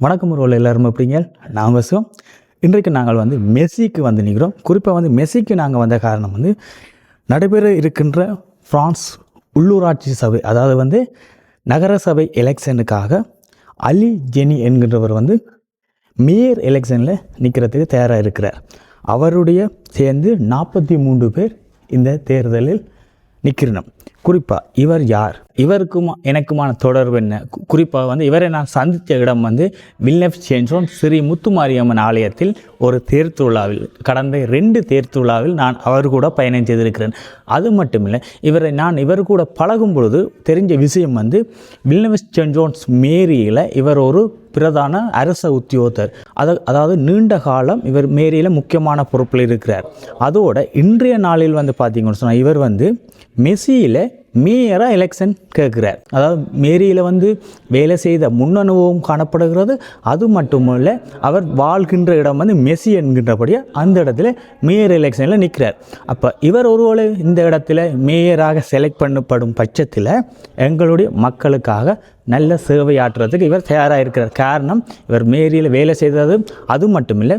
வணக்கம் உறவுகள் எல்லாரும் எப்படிங்க நான் வசம் இன்றைக்கு நாங்கள் வந்து மெஸ்ஸிக்கு வந்து நிற்கிறோம். குறிப்பாக வந்து மெஸ்ஸிக்கு நாங்கள் வந்த காரணம் வந்து நடைபெற இருக்கின்ற ஃப்ரான்ஸ் உள்ளூராட்சி சபை அதாவது வந்து நகர சபை எலெக்ஷனுக்காக அலி ஜெனி என்கின்றவர் வந்து மேயர் எலெக்ஷனில் நிற்கிறதுக்கு தயாராக இருக்கிறார். அவருடைய சேர்ந்து நாற்பத்தி மூன்று பேர் இந்த தேர்தலில் நிற்கிறணும் குறிப்பாக இவர் யார்? இவருக்கும் எனக்குமான தொடர்பு என்ன? குறிப்பாக வந்து இவரை நான் சந்தித்த இடம் வந்து வில்னெஃப் சேஞ்சோன் ஸ்ரீ முத்துமாரியம்மன் ஆலயத்தில் ஒரு தேர் கடந்த ரெண்டு தேர் நான் அவர் கூட பயணம் செய்திருக்கிறேன். அது மட்டுமில்லை இவரை நான் இவர் கூட பழகும் பொழுது தெரிஞ்ச விஷயம் வந்து வில்னெஃப் சென்ட் மேரியில் இவர் ஒரு பிரதான அரச உத்தியோகத்தர். அத அதாவது நீண்ட காலம் இவர் மேரியில் முக்கியமான பொறுப்பில் இருக்கிறார். அதோட இன்றைய நாளில் வந்து பார்த்தீங்கன்னு சொன்னால் இவர் வந்து மெஸ்ஸியில் மேயராக எலெக்ஷன் கேட்குறார். அதாவது மேரியில் வந்து வேலை செய்த முன் அனுபவம் காணப்படுகிறது. அது மட்டுமல்ல அவர் வாழ்கின்ற இடம் வந்து மெஸ்ஸி என்கின்றபடியே அந்த இடத்துல மேயர் எலெக்ஷனில் நிற்கிறார் அப்போ இவர் ஒருவேளை இந்த இடத்துல மேயராக செலக்ட் பண்ணப்படும் பட்சத்தில் எங்களுடைய மக்களுக்காக நல்ல சேவையாற்றுறதுக்கு இவர் தயாராக இருக்கிறார். காரணம் இவர் மேரியில் வேலை செய்தது அது மட்டுமில்லை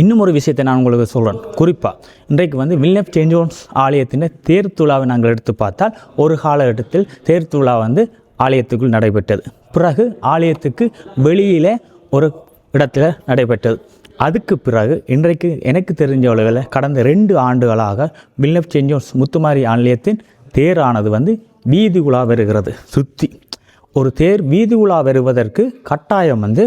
இன்னும் ஒரு விஷயத்தை நான் உங்களுக்கு சொல்கிறேன் குறிப்பாக இன்றைக்கு வந்து வில்னப் சேஞ்சோன்ஸ் ஆலயத்தின் தேர்த்துழாவை நாங்கள் எடுத்து பார்த்தால் ஒரு காலகட்டத்தில் தேர்த்துழா வந்து ஆலயத்துக்குள் நடைபெற்றது. பிறகு ஆலயத்துக்கு வெளியில் ஒரு இடத்துல நடைபெற்றது. அதுக்கு பிறகு இன்றைக்கு எனக்கு தெரிஞ்ச அளவில் கடந்த ரெண்டு ஆண்டுகளாக வில்னப் செஞ்சோன்ஸ் முத்துமாரி ஆலயத்தின் தேரானது வந்து வீதி உலா வருகிறது. சுற்றி ஒரு தேர் வீதி உலா வருவதற்கு கட்டாயம் வந்து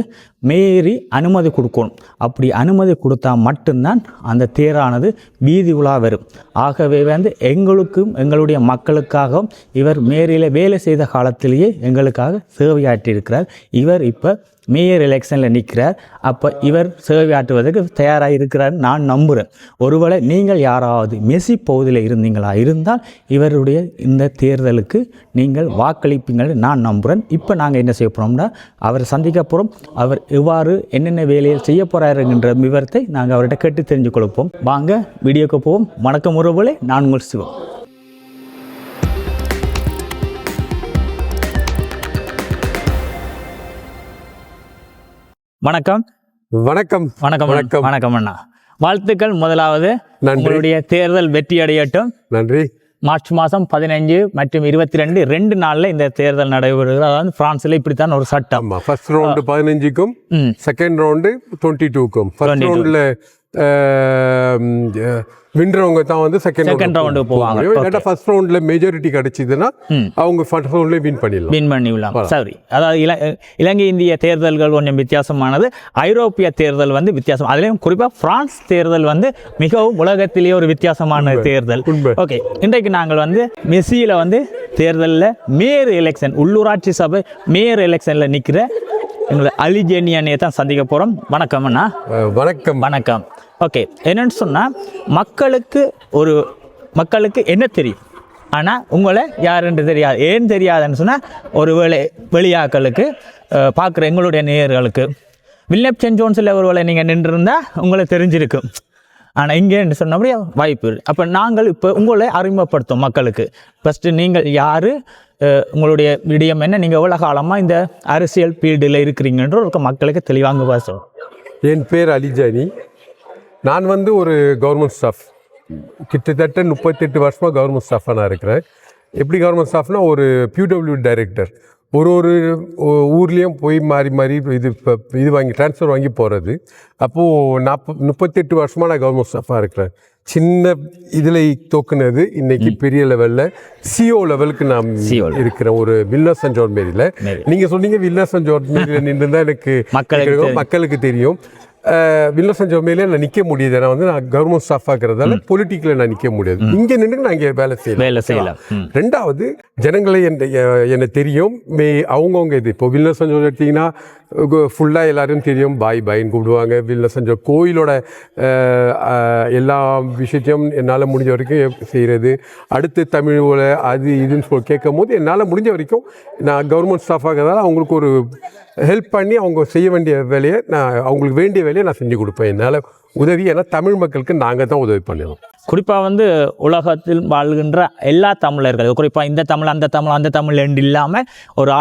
மேரி அனுமதி கொடுக்கணும். அப்படி அனுமதி கொடுத்தா மட்டும்தான் அந்த தேரானது வீதி உலா வரும். ஆகவே வந்து எங்களுக்கும் எங்களுடைய மக்களுக்காகவும் இவர் மேரியில் வேலை செய்த காலத்திலேயே எங்களுக்காக சேவையாற்றியிருக்கிறார். இவர் இப்போ மேயர் எலெக்ஷனில் நிற்கிறார் அப்போ இவர் சேவையாற்றுவதற்கு தயாராக இருக்கிறார் நான் நம்புகிறேன் ஒருவேளை நீங்கள் யாராவது மெஸ்ஸி பகுதியில் இருந்தீங்களா? இருந்தால் இவருடைய இந்த தேர்தலுக்கு நீங்கள் வாக்களிப்பீங்கள் நான் நம்புகிறேன் இப்போ நாங்கள் என்ன செய்ய போகிறோம்னா அவரை சந்திக்க போகிறோம் அவர் எவ்வாறு என்னென்ன வேலையில் செய்ய போகிறாருங்கிற விவரத்தை நாங்கள் அவர்கிட்ட கேட்டு தெரிஞ்சு கொடுப்போம் வாங்க வீடியோக்கு போவோம். வணக்கம் உறவுகளே நான் உங்கள் சிவம். வணக்கம். வணக்கம். வணக்கம் வணக்கம். வணக்கம் அண்ணா. வாழ்த்துக்கள் முதலாவது. உங்களுடைய தேர்தல் வெற்றி அடையட்டும். நன்றி. மார்ச் மாதம் பதினஞ்சு மற்றும் இருபத்தி ரெண்டு ரெண்டு நாளில் இந்த தேர்தல் நடைபெறுகிறது. அதாவது பிரான்ஸில் இப்படித்தான் ஒரு சட்டம். ஃபர்ஸ்ட் ரவுண்டு பதினஞ்சுக்கும். செகண்ட் ரவுண்டு டுவெண்ட்டி டூக்கும் ஃபர்ஸ்ட் 22. ரவுண்டில் வின்றவங்க தான் வந்து செகண்ட் round போவாங்க. இல்லாட்டா ஃபர்ஸ்ட் ரவுண்டில் மெஜாரிட்டி கிடைச்சிதுன்னா அவங்க ஃபர்ஸ்ட் ரவுண்ட்லேயே வின் பண்ணிடலாம். வின் பண்ணிவிடலாம் சரி அதாவது இல இலங்கை இந்திய தேர்தல்கள் கொஞ்சம் வித்தியாசமானது. ஐரோப்பிய தேர்தல் வந்து வித்தியாசம் அதுலேயும் குறிப்பாக பிரான்ஸ் தேர்தல் வந்து மிகவும் உலகத்திலேயே ஒரு வித்தியாசமான தேர்தல். ஓகே இன்றைக்கு நாங்கள் வந்து மெஸ்ஸியில் வந்து தேர்தலில் மேயர் எலெக்ஷன் உள்ளூராட்சி சபை மேயர் எலெக்ஷனில் நிற்கிற எங்களை அலிஜேனி அண்ணியை தான் சந்திக்க போகிறோம் வணக்கம் அண்ணா. வணக்கம். வணக்கம். ஓகே என்னன்னு சொன்னால் மக்களுக்கு ஒரு மக்களுக்கு என்ன தெரியும்? ஆனால் உங்களை யாருன்னு தெரியாது ஏன் தெரியாதுன்னு சொன்னால் ஒரு வேலை வெளியாக்களுக்கு பார்க்குற எங்களுடைய நேயர்களுக்கு. வில்லியம் சென் ஜோன்ஸில் ஒரு வேலை நீங்கள் நின்றுருந்தால் உங்களை தெரிஞ்சிருக்கும். ஆனால் இங்கேன்னு சொன்னபடியே வாய்ப்பு அப்போ நாங்கள் இப்போ உங்களை அறிமுகப்படுத்தும் மக்களுக்கு. ஃபஸ்ட்டு நீங்கள் யார்? உங்களுடைய விடயம் என்ன? நீங்கள் எவ்வளோ காலமாக இந்த அரசியல் ஃபீல்டில் இருக்கிறீங்கன்ற ஒரு மக்களுக்கு தெளிவாங்க பேசுவோம் என் பேர் அலிஜானி. நான் வந்து ஒரு கவர்மெண்ட் ஸ்டாஃப் கிட்டத்தட்ட முப்பத்தெட்டு வருஷமாக கவர்மெண்ட் ஸ்டாஃபாக நான் இருக்கிறேன். எப்படி கவர்மெண்ட் ஸ்டாஃப்னா ஒரு பியூடபிள்யூ டைரக்டர் ஒரு ஒரு ஊர்லேயும் போய் மாறி மாறி இது இப்போ இது வாங்கி ட்ரான்ஸ்ஃபர் வாங்கி போகிறது அப்போது நாற்ப முப்பத்தெட்டு வருஷமாக நான் கவர்மெண்ட் ஸ்டாஃபாக இருக்கிறேன். சின்ன இதில் தோக்குனது இன்னைக்கு பெரிய லெவலில் சிஓ லெவலுக்கு நான் CO level. இருக்கிற ஒரு வில்னஸ் அண்ட் ஜோன் மேரியில் மேரி. நீங்கள் சொன்னீங்க வில்னஸ் அண்ட் ஜோன் மேரியில் நின்று தான் எனக்கு மக்களுக்கு தெரியும். வில்லசன் ஜோமையில நான் நிற்க முடியுது. ஏன்னா வந்து நான் கவர்மெண்ட் ஸ்டாஃப் ஆகிறதால பொலிட்டிக்கில் நான் நிற்க முடியாது. இங்கே நின்று நான் இங்கே வேலை செய்யலாம் வேலை செய்யலாம். ரெண்டாவது ஜனங்களை என் எனக்கு தெரியும். மே அவங்கவுங்க இது. இப்போ வில்லசன் ஜோன் எடுத்தீங்கன்னா ஃபுல்லாக எல்லாரும் தெரியும். பாய் பாயின்னு கூப்பிடுவாங்க. வில்லசன் ஜோ கோயிலோட எல்லா விஷயத்தையும் என்னால் முடிஞ்ச வரைக்கும் செய்கிறது அடுத்து தமிழோட அது இதுன்னு சொல்லி கேட்கும் போது என்னால் முடிஞ்ச வரைக்கும் நான் கவர்மெண்ட் ஸ்டாஃப் ஆகிறதால அவங்களுக்கு ஒரு ஹெல்ப் பண்ணி அவங்க செய்ய வேண்டிய வேலையை நான் அவங்களுக்கு வேண்டிய வேலையை நான் செஞ்சு கொடுப்பேன். என்னால் உதவி ஏன்னா தமிழ் மக்களுக்கு நாங்கள் தான் உதவி பண்ணுவோம் குறிப்பாக வந்து உலகத்தில் வாழ்கின்ற எல்லா தமிழர்கள் குறிப்பாக இந்த தமிழ் அந்த தமிழ் அந்த தமிழ் என்று இல்லாமல் ஒரு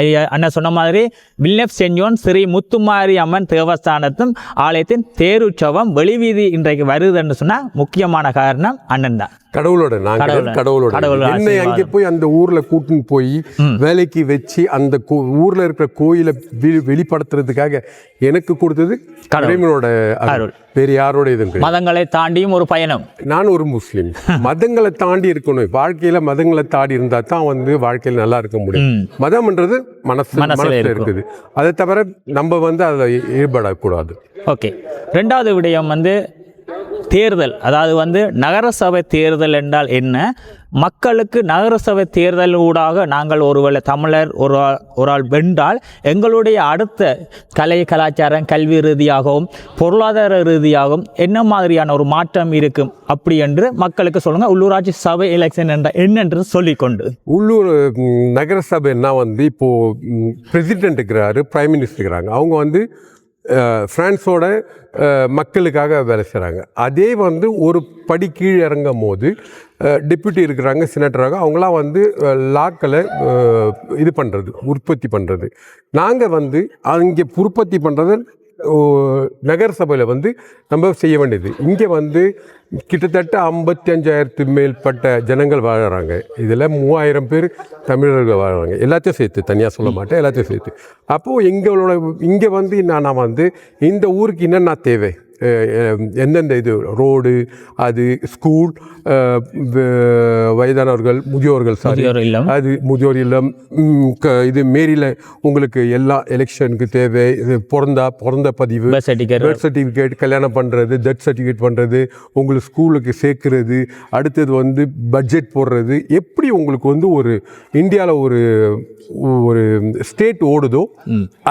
ஐயா- அண்ணன் சொன்ன மாதிரி வில்னப் செஞ்சோன் ஸ்ரீ முத்துமாரி அம்மன் தேவஸ்தானத்தும் ஆலயத்தின் தேருற்சவம் வெளிவீதி இன்றைக்கு வருதுன்னு சொன்னால் முக்கியமான காரணம் அண்ணன் தான் கடவுளோட நாங்கள் கடவுளோட. என்னை. அங்கே போய் அந்த ஊர்ல கூட்டின்னு போய் வேலைக்கு வச்சு அந்த ஊர்ல இருக்கிற கோயிலை வெளி- வெளிப்படுத்துறதுக்காக எனக்கு கொடுத்தது இறைவனோட அருள் வேறு யாரோட இதுவும் கிடையாது. மதங்களை தாண்டியும் ஒரு பயணம். நான் ஒரு முஸ்லீம். மதங்களை தாண்டி இருக்கணும். வாழ்க்கையில மதங்களை தாண்டி இருந்தா தான் வந்து வாழ்க்கையில நல்லா இருக்க முடியும். மதம்ன்றது மனசு மனசுல. இருக்குது. அதை தவிர நம்ம வந்து அதில் ஈடுபடக்கூடாது. ஓகே. ரெண்டாவது விடயம் வந்து தேர்தல். அதாவது வந்து நகரசபை தேர்தல் என்றால் என்ன? மக்களுக்கு நகரசபை தேர்தல் ஊடாக நாங்கள் ஒருவேளை தமிழர் ஒரு ஆள் ஒரு ஆள் வென்றால் எங்களுடைய அடுத்த கலை கலாச்சாரம் கல்வி ரீதியாகவும் பொருளாதார ரீதியாகவும் என்ன மாதிரியான ஒரு மாற்றம் இருக்கும் அப்படி என்று மக்களுக்கு சொல்லுங்கள் உள்ளூராட்சி சபை எலெக்ஷன் என்ற என்னென்று சொல்லிக்கொண்டு. உள்ளூர் நகரசபைன்னா வந்து இப்போது பிரசிடென்ட் இருக்கிறாரு பிரைம் மினிஸ்டர் இருக்கிறாங்க அவங்க வந்து ஃப்ரான்ஸோட மக்களுக்காக வேலை செய்கிறாங்க அதே வந்து ஒரு படி கீழ் இறங்கும் போது டெப்யூட்டி இருக்கிறாங்க சினட்டராக அவங்களாம் வந்து லாக்களை இது பண்ணுறது உற்பத்தி பண்ணுறது நாங்கள் வந்து அங்கே உற்பத்தி பண்ணுறது நகர சபையில் வந்து நம்ம செய்ய வேண்டியது. இங்கே வந்து கிட்டத்தட்ட ஐம்பத்தி அஞ்சாயிரத்து மேற்பட்ட ஜனங்கள் வாழறாங்க. இதில் மூவாயிரம் பேர் தமிழர்கள் வாழறாங்க. எல்லாத்தையும் சேர்த்து தனியாக சொல்ல மாட்டேன் எல்லாத்தையும் சேர்த்து. அப்போது எங்களோட இங்கே வந்து நான் வந்து இந்த ஊருக்கு என்னென்ன தேவை? எந்தெந்த இது ரோடு அது ஸ்கூல் வயதானவர்கள் முதியோர்கள் சாரி. அது முதியோர் இல்லம் இது மேரியில் உங்களுக்கு எல்லா எலெக்ஷனுக்கு தேவை. இது பிறந்தா பிறந்த பதிவு. பர்த் சர்டிஃபிகேட் கல்யாணம் பண்ணுறது டெத் சர்டிஃபிகேட் பண்ணுறது உங்களுக்கு ஸ்கூலுக்கு சேர்க்கறது அடுத்தது வந்து பட்ஜெட் போடுறது. எப்படி உங்களுக்கு வந்து ஒரு இந்தியாவில் ஒரு ஒரு ஸ்டேட் ஓடுதோ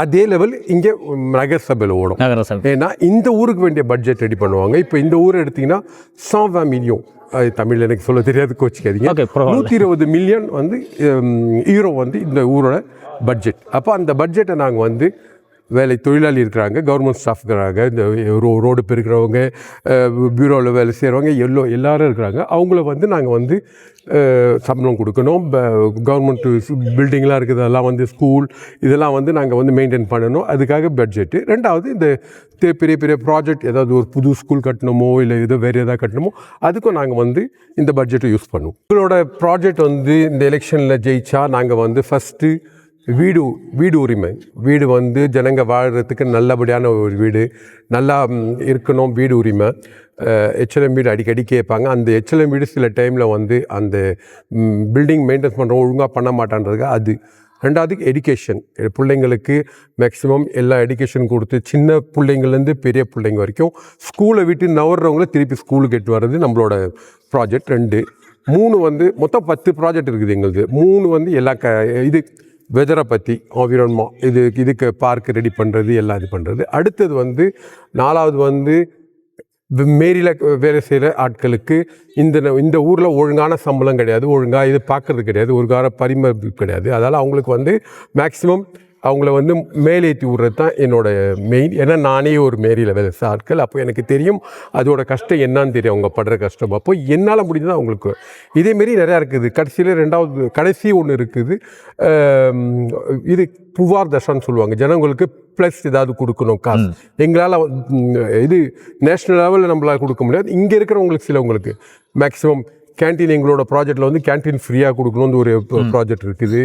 அதே லெவல் இங்கே நகரசபையில் ஓடும். ஏன்னா இந்த ஊருக்கு வேண்டிய பட்ஜெட் ரெடி பண்ணுவாங்க. இப்போ இந்த ஊர் எடுத்தீங்கன்னா சாவா மில்லியன் தமிழ் எனக்கு சொல்ல தெரியாது கோச்சிக்காதீங்க. நூற்றி இருபது மில்லியன் வந்து ஹீரோ வந்து இந்த ஊரோட பட்ஜெட் அப்போ அந்த பட்ஜெட்டை நாங்கள் வந்து வேலை தொழிலாளி இருக்கிறாங்க கவர்மெண்ட் ஸ்டாஃப் இருக்கிறாங்க இந்த ரோ ரோடு பெருக்கிறவங்க பியூரோவில் வேலை செய்கிறவங்க எல்லோ எல்லோரும் இருக்கிறாங்க. அவங்கள வந்து நாங்கள் வந்து சம்பளம் கொடுக்கணும். கவர்மெண்ட் பில்டிங்லாம் இருக்குது அதெல்லாம் வந்து ஸ்கூல் இதெல்லாம் வந்து நாங்கள் வந்து மெயின்டைன் பண்ணணும். அதுக்காக பட்ஜெட்டு ரெண்டாவது இந்த பெரிய பெரிய ப்ராஜெக்ட் ஏதாவது ஒரு புது ஸ்கூல் கட்டணுமோ இல்லை ஏதோ வேறு எதாவது கட்டணுமோ அதுக்கும் நாங்கள் வந்து இந்த பட்ஜெட்டை யூஸ் பண்ணுவோம். உங்களோட ப்ராஜெக்ட் வந்து இந்த எலெக்ஷனில் ஜெயிச்சா நாங்கள் வந்து ஃபஸ்ட்டு வீடு வீடு உரிமை. வீடு வந்து ஜனங்க வாழ்கிறதுக்கு நல்லபடியான ஒரு வீடு. நல்லா இருக்கணும் வீடு உரிமை. ஹெச்எல்எம் வீடு அடிக்கடி கேட்பாங்க. அந்த ஹெச்எல்எம் வீடு சில டைமில் வந்து அந்த பில்டிங் மெயின்டைன்ஸ் பண்ணுறோம் ஒழுங்காக பண்ண மாட்டான்றதுக்கு அது. ரெண்டாவது எடுக்கேஷன் பிள்ளைங்களுக்கு மேக்ஸிமம் எல்லா எடுக்கேஷன் கொடுத்து சின்ன பிள்ளைங்கள்லேருந்து பெரிய பிள்ளைங்க வரைக்கும் ஸ்கூலை விட்டு நவர்றவங்கள திருப்பி ஸ்கூலுக்கு எட்டு வர்றது நம்மளோட ப்ராஜெக்ட் ரெண்டு. மூணு வந்து மொத்தம் பத்து ப்ராஜெக்ட் இருக்குது எங்களுக்கு மூணு வந்து எல்லா க இது வெதரை பற்றி environment இது இதுக்கு பார்க் ரெடி பண்ணுறது எல்லாம் இது பண்ணுறது அடுத்தது வந்து நாலாவது வந்து மேரியில் வேலை செய்கிற ஆட்களுக்கு இந்த ந- இந்த ஊரில் ஒழுங்கான சம்பளம் கிடையாது. ஒழுங்காக இது பார்க்கறது கிடையாது. ஒழுங்கான பரிமதிப்பு கிடையாது. அதனால் அவங்களுக்கு வந்து மேக்ஸிமம் அவங்கள வந்து மேலேற்றி விட்றது தான் என்னோட மெயின் ஏன்னா நானே ஒரு மேரியில் வேலை ஆட்கள். அப்போ எனக்கு தெரியும் அதோட கஷ்டம் என்னன்னு தெரியும். அவங்க படுற கஷ்டம். அப்போ என்னால் முடிஞ்சது அவங்களுக்கு. இதேமாரி நிறையா இருக்குது. கடைசியில் ரெண்டாவது கடைசி ஒன்று இருக்குது. இது புவார் தசான்னு சொல்லுவாங்க. ஜனங்களுக்கு ப்ளஸ் ஏதாவது கொடுக்கணும் காசு. எங்களால் இது நேஷ்னல் லெவலில் நம்மளால் கொடுக்க முடியாது. இங்கே இருக்கிறவங்களுக்கு சிலவங்களுக்கு. மேக்ஸிமம் கேண்டீன் எங்களோட ப்ராஜெக்டில் வந்து கேண்டீன் ஃப்ரீயாக கொடுக்கணும்னு ஒரு ப்ராஜெக்ட் இருக்குது.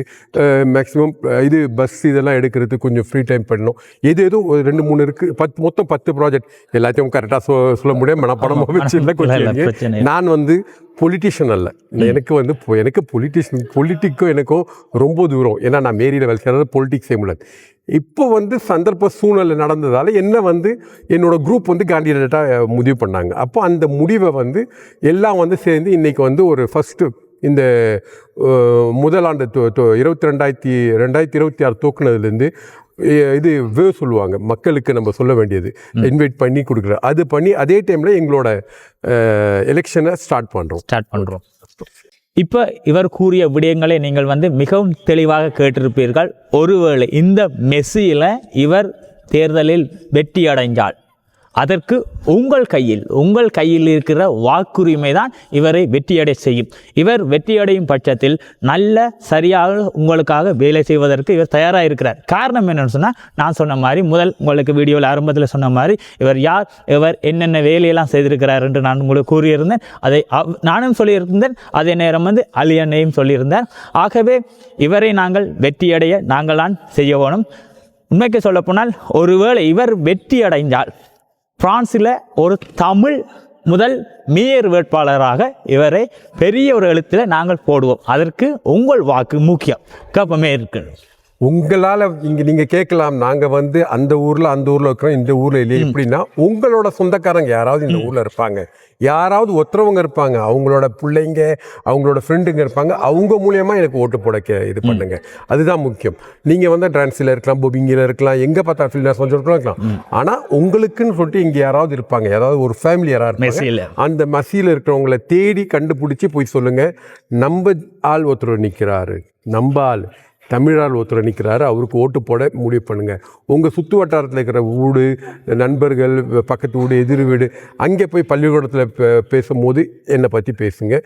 மேக்ஸிமம் இது பஸ் இதெல்லாம் எடுக்கிறதுக்கு கொஞ்சம் ஃப்ரீ டைம் பண்ணணும். எது ஏதோ ஒரு ரெண்டு மூணு இருக்குது பத்து மொத்தம் பத்து ப்ராஜெக்ட் எல்லாத்தையும் கரெக்டாக சொ சொல்ல முடியாது. மனப்படமாக வச்சு இல்லை கொஞ்சம் நான் வந்து பொலிட்டிஷியன் அல்ல. எனக்கு வந்து எனக்கு பொலிட்டிஷியன் பொலிட்டிக்கும் எனக்கும் ரொம்ப தூரம். ஏன்னா நான் மேரியில் வேலை செய்கிறது பொலிட்டிக்ஸ் செய்ய முடியாது இப்போ வந்து சந்தர்ப்ப சூழ்நிலை நடந்ததால் என்ன வந்து என்னோட குரூப் வந்து கேண்டிடேட்டாக முடிவு பண்ணாங்க. அப்போ அந்த முடிவை வந்து எல்லாம் வந்து சேர்ந்து இன்றைக்கி வந்து ஒரு ஃபஸ்ட்டு இந்த முதலாண்டு இருபத்தி ரெண்டாயிரத்தி ரெண்டாயிரத்தி இருபத்தி ஆறு தூக்குனதுலேருந்து இது வே சொல்லுவாங்க. மக்களுக்கு நம்ம சொல்ல வேண்டியது. இன்வைட் பண்ணி கொடுக்குற. அது பண்ணி அதே டைமில் எங்களோட எலெக்ஷனை ஸ்டார்ட் பண்ணுறோம் ஸ்டார்ட் பண்ணுறோம் இப்போ இவர் கூறிய விடயங்களை நீங்கள் வந்து மிகவும் தெளிவாக கேட்டிருப்பீர்கள். ஒருவேளை இந்த மெஸ்ஸியில் இவர் தேர்தலில் வெற்றி அடைஞ்சால் அதற்கு உங்கள் கையில் உங்கள் கையில் இருக்கிற வாக்குரிமை தான் இவரை வெற்றியடை செய்யும். இவர் வெற்றியடையும் பட்சத்தில் நல்ல சரியாக உங்களுக்காக வேலை செய்வதற்கு இவர் தயாராக இருக்கிறார் காரணம் என்னன்னு சொன்னால் நான் சொன்ன மாதிரி முதல் உங்களுக்கு வீடியோவில் ஆரம்பத்தில் சொன்ன மாதிரி இவர் யார் இவர் என்னென்ன வேலையெல்லாம் செய்திருக்கிறார் என்று நான் உங்களுக்கு கூறியிருந்தேன். அதை அவ்- நானும் சொல்லியிருந்தேன். அதே நேரம் வந்து அலியன்னையும் சொல்லியிருந்தேன் ஆகவே இவரை நாங்கள் வெற்றியடைய நாங்கள் தான் செய்ய வேணும். உண்மைக்கு சொல்லப்போனால் ஒருவேளை இவர் வெற்றி அடைந்தால் பிரான்சில் ஒரு தமிழ் முதல் மேயர் வேட்பாளராக இவரை பெரிய ஒரு எழுத்தில் நாங்கள் போடுவோம். அதற்கு உங்கள் வாக்கு முக்கியம். கப்பமே இருக்கு உங்களால் இங்கே நீங்கள் கேட்கலாம். நாங்கள் வந்து அந்த ஊரில் அந்த ஊரில் இருக்கிறோம். இந்த ஊரில் இல்லையே. எப்படின்னா உங்களோட சொந்தக்காரங்க யாராவது இந்த ஊரில் இருப்பாங்க. யாராவது ஒருத்தரவங்க இருப்பாங்க. அவங்களோட பிள்ளைங்க அவங்களோட ஃப்ரெண்டுங்க இருப்பாங்க. அவங்க மூலியமாக எனக்கு ஓட்டு போட கே இது பண்ணுங்க. அதுதான் முக்கியம். நீங்கள் வந்து டிரான்ஸில் இருக்கலாம் பொபிங்கில் இருக்கலாம் எங்கே பார்த்தா ஃபில்னஸ் கொஞ்சம் இருக்கலாம். ஆனால் உங்களுக்குன்னு சொல்லிட்டு இங்கே யாராவது இருப்பாங்க. யாராவது ஒரு ஃபேமிலி யாராவது இருப்பாங்க அந்த மசியில் இருக்கிறவங்கள தேடி கண்டுபிடிச்சி போய் சொல்லுங்க. நம்ம ஆள் ஒருத்தர் நிற்கிறாரு நம்ம ஆள். தமிழால் ஒருத்தர் நிற்கிறாரு அவருக்கு ஓட்டு போட முடிவு பண்ணுங்க. உங்கள் சுற்று வட்டாரத்தில் இருக்கிற வீடு நண்பர்கள் பக்கத்து வீடு எதிர் வீடு அங்கே போய் பள்ளிக்கூடத்தில் பேசும்போது என்னை பற்றி பேசுங்க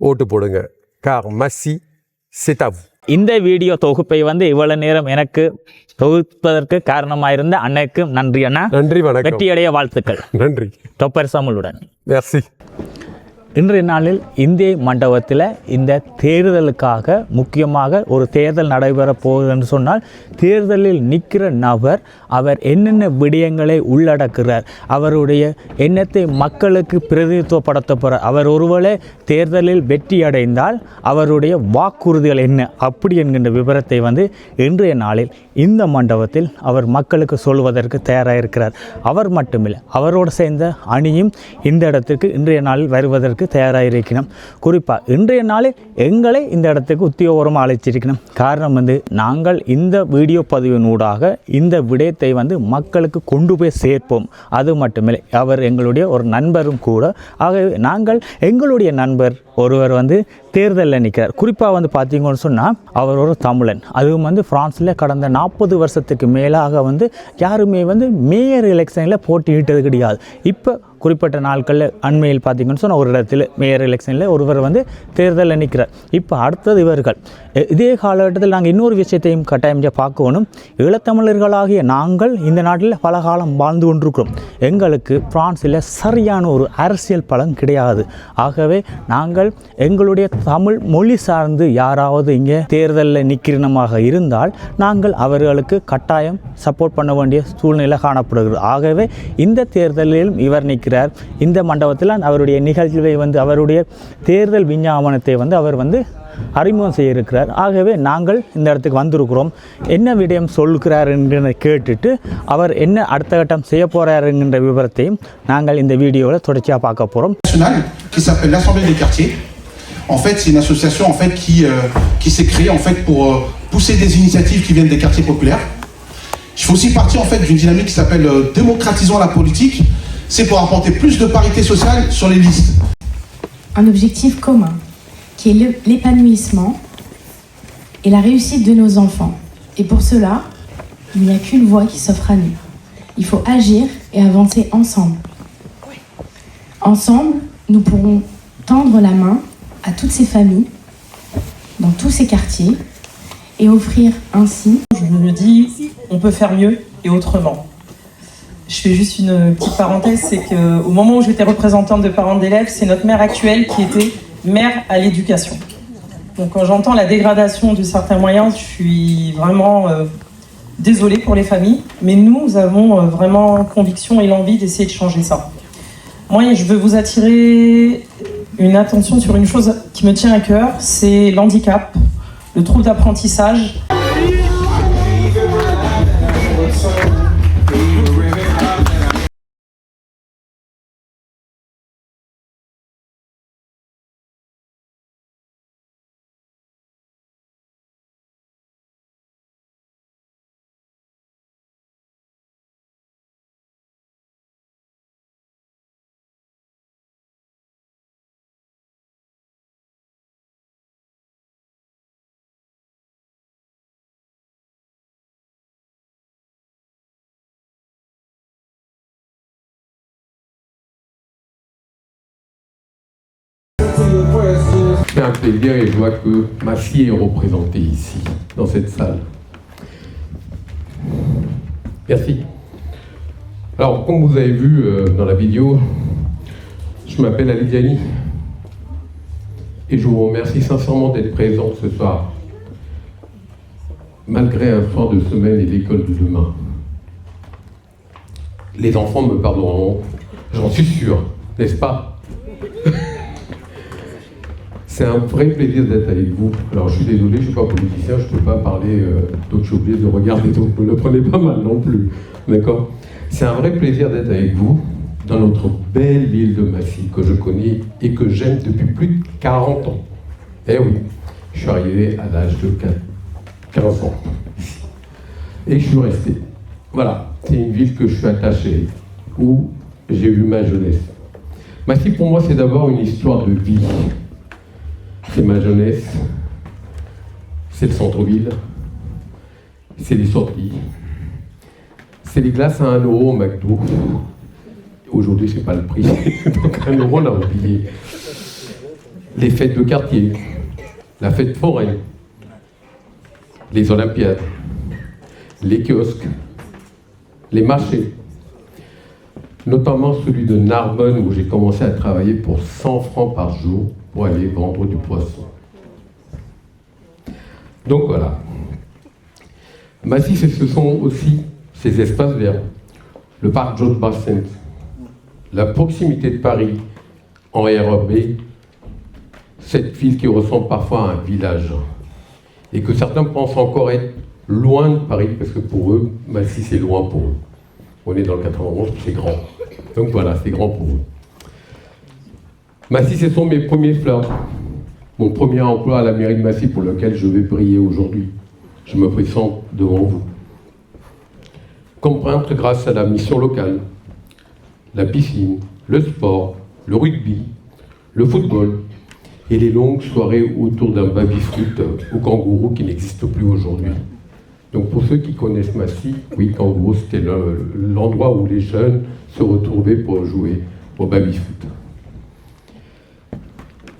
ஓட்டு போடுங்க. கார் மசி சிட்டாவ் இந்த வீடியோ தொகுப்பை வந்து இவ்வளவு நேரம் எனக்கு தொகுப்பதற்கு காரணமாயிருந்த அன்னைக்கு நன்றி அண்ணா. நன்றி வணக்கம். வெற்றியடைய வாழ்த்துக்கள். நன்றி. டொப்பர் சமுளுடன் மெர்சி இன்றைய நாளில் இந்திய மண்டபத்தில் இந்த தேர்தலுக்காக முக்கியமாக ஒரு தேர்தல் நடைபெற போகுதுன்னு சொன்னால் தேர்தலில் நிற்கிற நபர் அவர் என்னென்ன விடயங்களை உள்ளடக்கிறார் அவருடைய எண்ணத்தை மக்களுக்கு பிரதிநிதித்துவப்படுத்த போகிறார் அவர் ஒருவேளை தேர்தலில் வெற்றி அடைந்தால் அவருடைய வாக்குறுதிகள் என்ன அப்படி என்கின்ற விவரத்தை வந்து இன்றைய நாளில் இந்த மண்டபத்தில் அவர் மக்களுக்கு சொல்வதற்கு தயாராக இருக்கிறார் அவர் மட்டுமில்லை அவரோடு சேர்ந்த அணியும் இந்த இடத்துக்கு இன்றைய நாளில் வருவதற்கு தயாராக இருக்கணும் குறிப்பாக இன்றைய நாளில் எங்களை இந்த இடத்துக்கு உத்தியோகபூர்வமாக அழைச்சிருக்கணும் காரணம் வந்து நாங்கள் இந்த வீடியோ பதிவினூடாக இந்த விடயத்தை வந்து மக்களுக்கு கொண்டு போய் சேர்ப்போம். அது மட்டுமில்லை அவர் எங்களுடைய ஒரு நண்பரும் கூட. ஆகவே நாங்கள் எங்களுடைய நண்பர் ஒருவர் வந்து தேர்தலில் நிற்கிறார். குறிப்பாக வந்து பார்த்தீங்கன்னு சொன்னால் அவர் ஒரு தமிழன். அதுவும் வந்து ஃப்ரான்ஸில் கடந்த நாற்பது வருஷத்துக்கு மேலாக வந்து யாருமே வந்து மேயர் எலெக்ஷனில் போட்டியிட்டது கிடையாது. இப்போ குறிப்பிட்ட நாட்களில் அண்மையில் பார்த்தீங்கன்னு சொன்னால் ஒரு இடத்துல மேயர் எலெக்ஷனில் ஒருவர் வந்து தேர்தலில் நிற்கிறார். இப்போ அடுத்தது இவர்கள். இதே காலகட்டத்தில் நாங்கள் இன்னொரு விஷயத்தையும் கட்டாயம் பார்க்கணும். ஈழத்தமிழர்களாகிய நாங்கள் இந்த நாட்டில் பல காலம் வாழ்ந்து கொண்டிருக்கிறோம். எங்களுக்கு பிரான்ஸில் சரியான ஒரு அரசியல் பலம் கிடையாது. ஆகவே நாங்கள் நாங்கள் எங்களுடைய தமிழ் மொழி சார்ந்து யாராவது இங்கே தேர்தலில் நிற்கிறனமாக இருந்தால் நாங்கள் அவர்களுக்கு கட்டாயம் சப்போர்ட் பண்ண வேண்டிய சூழ்நிலை காணப்படுகிறது. ஆகவே இந்த தேர்தலிலும் இவர் நிற்கிறார். இந்த மண்டபத்தில் அவருடைய நிகழ்வை வந்து அவருடைய தேர்தல் விஞ்ஞாபனத்தை வந்து அவர் வந்து அறிமுகம் செய்ய இருக்கிறார் ஆகவே நாங்கள் இந்த இடத்துக்கு வந்திருக்கிறோம் என்ன விடயம் சொல்கிறார் என்கிறதை கேட்டுட்டு அவர் என்ன அடுத்த கட்டம் செய்ய போகிறார் என்கின்ற விவரத்தையும் நாங்கள் இந்த வீடியோவில் தொடர்ச்சியாக பார்க்க போகிறோம் nationale qui s'appelle l'Assemblée des quartiers. En fait, c'est une association en fait qui, euh, qui s'est créée en fait pour euh, pousser des initiatives qui viennent des quartiers populaires. Je fais aussi partie en fait d'une dynamique qui s'appelle euh, démocratisons la politique. C'est pour apporter plus de parité sociale sur les listes. un objectif commun, qui est l'épanouissement et la réussite de nos enfants. Et pour cela, il n'y a qu'une voie qui s'offre à nous. Il faut agir et avancer ensemble. Ensemble, nous pourrons tendre la main à toutes ces familles, dans tous ces quartiers, et offrir ainsi Je me dis, on peut faire mieux et autrement. Je fais juste une petite parenthèse, c'est qu'au moment où j'étais représentante de parents d'élèves, c'est notre maire actuelle qui était maire à l'éducation. Donc quand j'entends la dégradation de certains moyens, je suis vraiment euh, désolée pour les familles, mais nous, nous avons euh, vraiment conviction et l'envie d'essayer de changer ça. Moi, je veux vous attirer une attention sur une chose qui me tient à cœur, c'est l'handicap, le trouble d'apprentissage Un plaisir et je vois que ma fille est représentée ici, dans cette salle. Merci. Alors, comme vous avez vu euh, dans la vidéo, je m'appelle Ali Diani et je vous remercie sincèrement d'être présent ce soir, malgré un soir de semaine et l'école de demain. Les enfants me pardonneront, j'en suis sûr, n'est-ce pas? C'est un vrai plaisir d'être avec vous. Alors je suis désolé, je ne suis pas politicien, je ne peux pas parler, euh, donc je suis obligé de regarder, donc ne le prenez pas mal non plus. D'accord? C'est un vrai plaisir d'être avec vous dans notre belle ville de Massy que je connais et que j'aime depuis plus de 40 ans. Eh oui, je suis arrivé à l'âge de 15 ans. Et je suis resté. Voilà, c'est une ville que je suis attaché, où j'ai eu ma jeunesse. Massy, pour moi, c'est d'abord une histoire de vie. C'est ma jeunesse, c'est le centre-ville, c'est les sorties, c'est les glaces à 1 euro au McDo. Aujourd'hui, c'est pas le prix, donc 1 euro, on l'a oublié. Les fêtes de quartier, la fête foraine, les Olympiades, les kiosques, les marchés, notamment celui de Narbonne où j'ai commencé à travailler pour 100 francs par jour aller vendre du poisson. Donc voilà. Massy, ce sont aussi ces espaces verts, le parc George Bassent, la proximité de Paris en REB, cette ville qui ressemble parfois à un village, et que certains pensent encore être loin de Paris, parce que pour eux, Massy c'est loin pour eux. On est dans le 91, c'est grand. Donc voilà, c'est grand pour eux. Massy, ce sont mes premiers fleurs. Mon premier emploi à la mairie de Massy pour lequel je vais briller aujourd'hui. Je me présente devant vous. Comme peintre grâce à la mission locale, la piscine, le sport, le rugby, le football et les longues soirées autour d'un baby-foot au kangourou qui n'existe plus aujourd'hui. Donc pour ceux qui connaissent Massy, oui, kangourou, c'était l'endroit où les jeunes se retrouvaient pour jouer au baby-foot.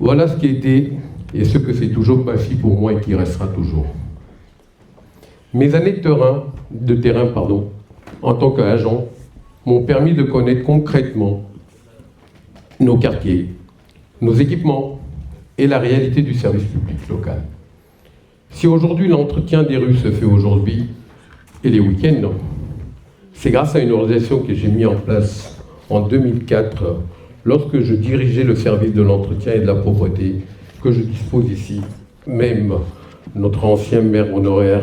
Voilà ce qui était et ce que c'est toujours Massy pour moi et qui restera toujours. Mes années de terrain, de terrain en tant qu'agent m'ont permis de connaître concrètement nos quartiers, nos équipements et la réalité du service public local. Si aujourd'hui l'entretien des rues se fait aujourd'hui et les week-ends, c'est grâce à une organisation que j'ai mise en place en 2004 lorsque je dirigeais le service de l'entretien et de la propreté que je dispose ici. Même notre ancien maire honoraire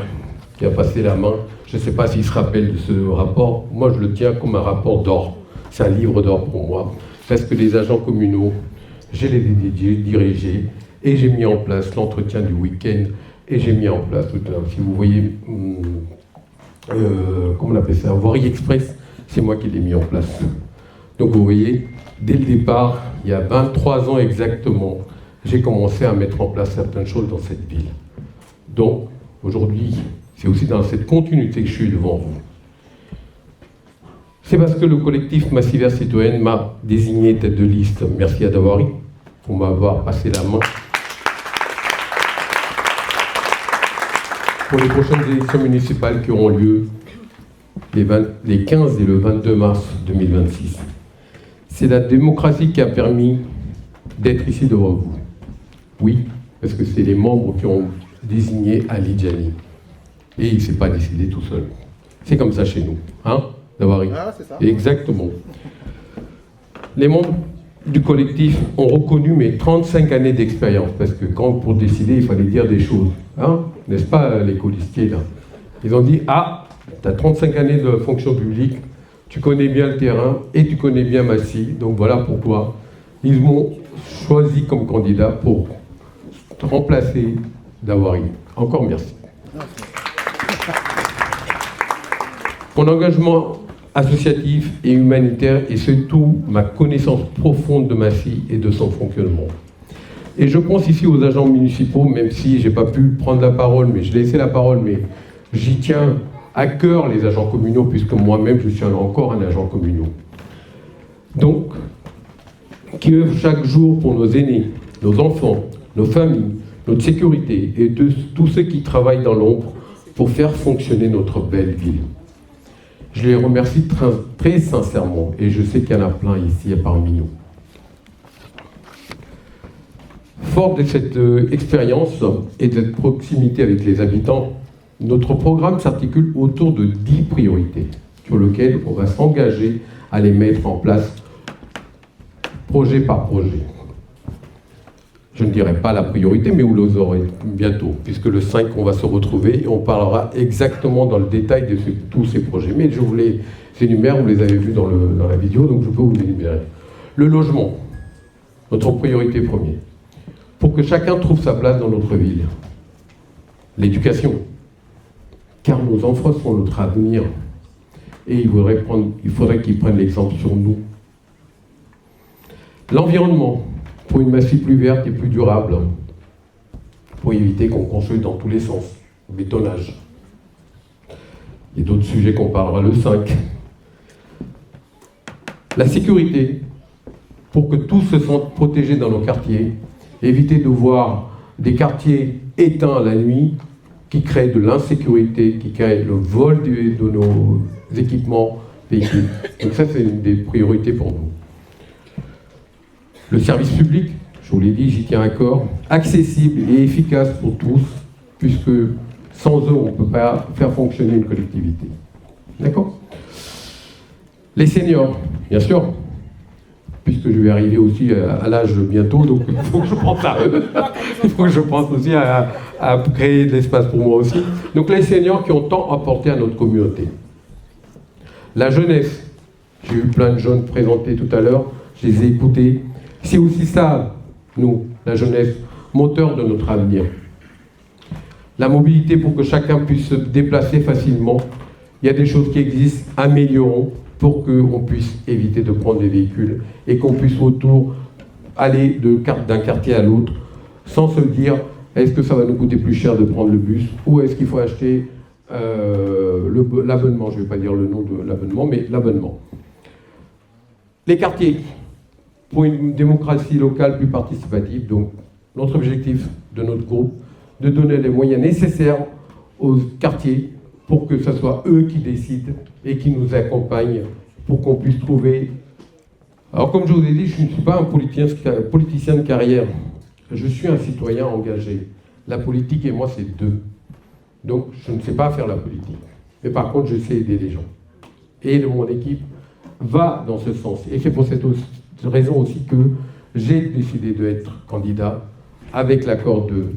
qui a passé la main, je ne sais pas s'il se rappelle de ce rapport, moi je le tiens comme un rapport d'or. C'est un livre d'or pour moi, parce que les agents communaux, je les ai dirigés et j'ai mis en place l'entretien du week-end et j'ai mis en place, tout un, si vous voyez, euh, comment on appelle ça, Voirie Express, c'est moi qui l'ai mis en place. Donc vous voyez, dès le départ, il y a 23 ans exactement, j'ai commencé à mettre en place certaines choses dans cette ville. Donc aujourd'hui, c'est aussi dans cette continuité que je suis devant vous. C'est parce que le collectif Massivère Citoyenne m'a désigné tête de liste. Merci à Dawari pour m'avoir passé la main. Pour les prochaines élections municipales qui auront lieu les, 20, les 15 et le 22 mars 2026. C'est la démocratie qui a permis d'être ici devant vous. Oui, parce que c'est les membres qui ont désigné Ali Djani. Et il ne s'est pas décidé tout seul. C'est comme ça chez nous, hein, Dawari Ah, c'est ça. Exactement. Les membres du collectif ont reconnu mes 35 années d'expérience, parce que quand pour décider, il fallait dire des choses. Hein N'est-ce pas, les colistiers, là? Ils ont dit, ah, tu as 35 années de fonction publique, tu connais bien le terrain et tu connais bien Massy, donc voilà pourquoi ils m'ont choisi comme candidat pour remplacer Dawari. Encore merci. Mon engagement associatif et humanitaire et surtout ma connaissance profonde de Massy et de son fonctionnement. Et je pense ici aux agents municipaux, même si j'ai pas pu prendre la parole, mais je l'ai laissé la parole, mais j'y tiens à cœur les agents communaux, puisque moi-même je suis encore un agent communal. Donc, qui œuvrent chaque jour pour nos aînés, nos enfants, nos familles, notre sécurité et de tous ceux qui travaillent dans l'ombre pour faire fonctionner notre belle ville. Je les remercie très, sincèrement et je sais qu'il y en a plein ici parmi nous. Fort de cette euh, expérience et de cette proximité avec les habitants, notre programme s'articule autour de 10 priorités sur lesquelles on va s'engager à les mettre en place projet par projet. Je ne dirai pas la priorité, mais vous les bientôt, puisque le 5, on va se retrouver et on parlera exactement dans le détail de tous ces projets. Mais je vous les énumère, vous les avez vus dans, dans la vidéo, donc je peux vous les énumérer. Le logement, notre priorité première, pour que chacun trouve sa place dans notre ville. L'éducation, car nos enfants sont notre avenir. Et il faudrait, qu'ils prennent l'exemple sur nous. L'environnement, pour une massif plus verte et plus durable, pour éviter qu'on construise dans tous les sens, bétonnage. Il y a d'autres sujets qu'on parlera le 5. La sécurité, pour que tous se sentent protégés dans nos quartiers, éviter de voir des quartiers éteints la nuit qui créent de l'insécurité, qui créent le vol de nos équipements véhicules. Donc ça, c'est une des priorités pour nous. Le service public, je vous l'ai dit, j'y tiens à corps, accessible et efficace pour tous, puisque sans eux, on ne peut pas faire fonctionner une collectivité. D'accord? Les seniors, bien sûr, puisque je vais arriver aussi à, à l'âge bientôt, donc il faut que je pense à eux. il faut que je pense aussi à, à créer de l'espace pour moi aussi. Donc les seniors qui ont tant apporté à notre communauté. La jeunesse, j'ai eu plein de jeunes présentés tout à l'heure, je les ai écoutés. C'est aussi ça, nous, la jeunesse, moteur de notre avenir. La mobilité pour que chacun puisse se déplacer facilement. Il y a des choses qui existent, améliorons pour qu'on puisse éviter de prendre des véhicules et qu'on puisse autour aller d'un quartier à l'autre sans se dire est-ce que ça va nous coûter plus cher de prendre le bus ou est-ce qu'il faut acheter euh, l'abonnement, je ne vais pas dire le nom de l'abonnement, mais l'abonnement. Les quartiers, pour une démocratie locale plus participative, donc notre objectif de notre groupe, de donner les moyens nécessaires aux quartiers pour que ce soit eux qui décident et qui nous accompagnent pour qu'on puisse trouver... Alors comme je vous ai dit, je ne suis pas un politicien, de carrière, je suis un citoyen engagé. La politique et moi, c'est deux. Donc je ne sais pas faire la politique. Mais par contre, je sais aider les gens. Et mon équipe va dans ce sens. Et c'est pour cette raison aussi que j'ai décidé d'être candidat avec l'accord de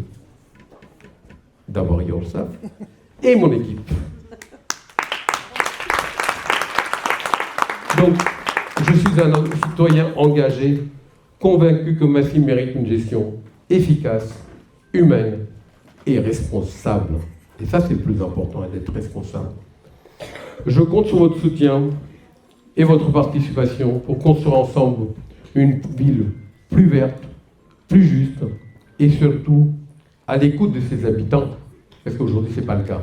d'abord Yorsaf et mon équipe. Donc, je suis un citoyen engagé, convaincu que Massy mérite une gestion efficace, humaine et responsable. Et ça, c'est le plus important, d'être responsable. Je compte sur votre soutien et votre participation pour construire ensemble une ville plus verte, plus juste et surtout à l'écoute de ses habitants, parce qu'aujourd'hui, ce n'est pas le cas.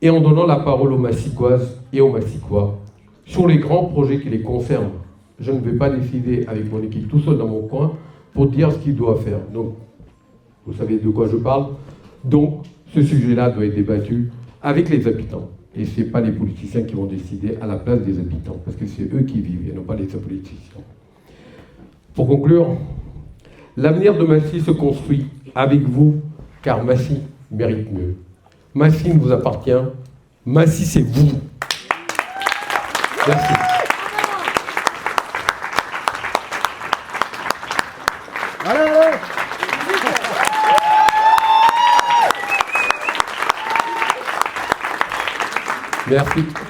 Et en donnant la parole aux Massicoises et aux Massicois sur les grands projets qui les concernent. Je ne vais pas décider avec mon équipe tout seul dans mon coin pour dire ce qu'ils doivent faire. Donc, vous savez de quoi je parle. Donc, ce sujet-là doit être débattu avec les habitants. Et ce n'est pas les politiciens qui vont décider à la place des habitants, parce que c'est eux qui vivent et non pas les politiciens. Pour conclure, l'avenir de Massy se construit avec vous, car Massy mérite mieux. Massine vous appartient. Massi, c'est vous. Merci. Merci.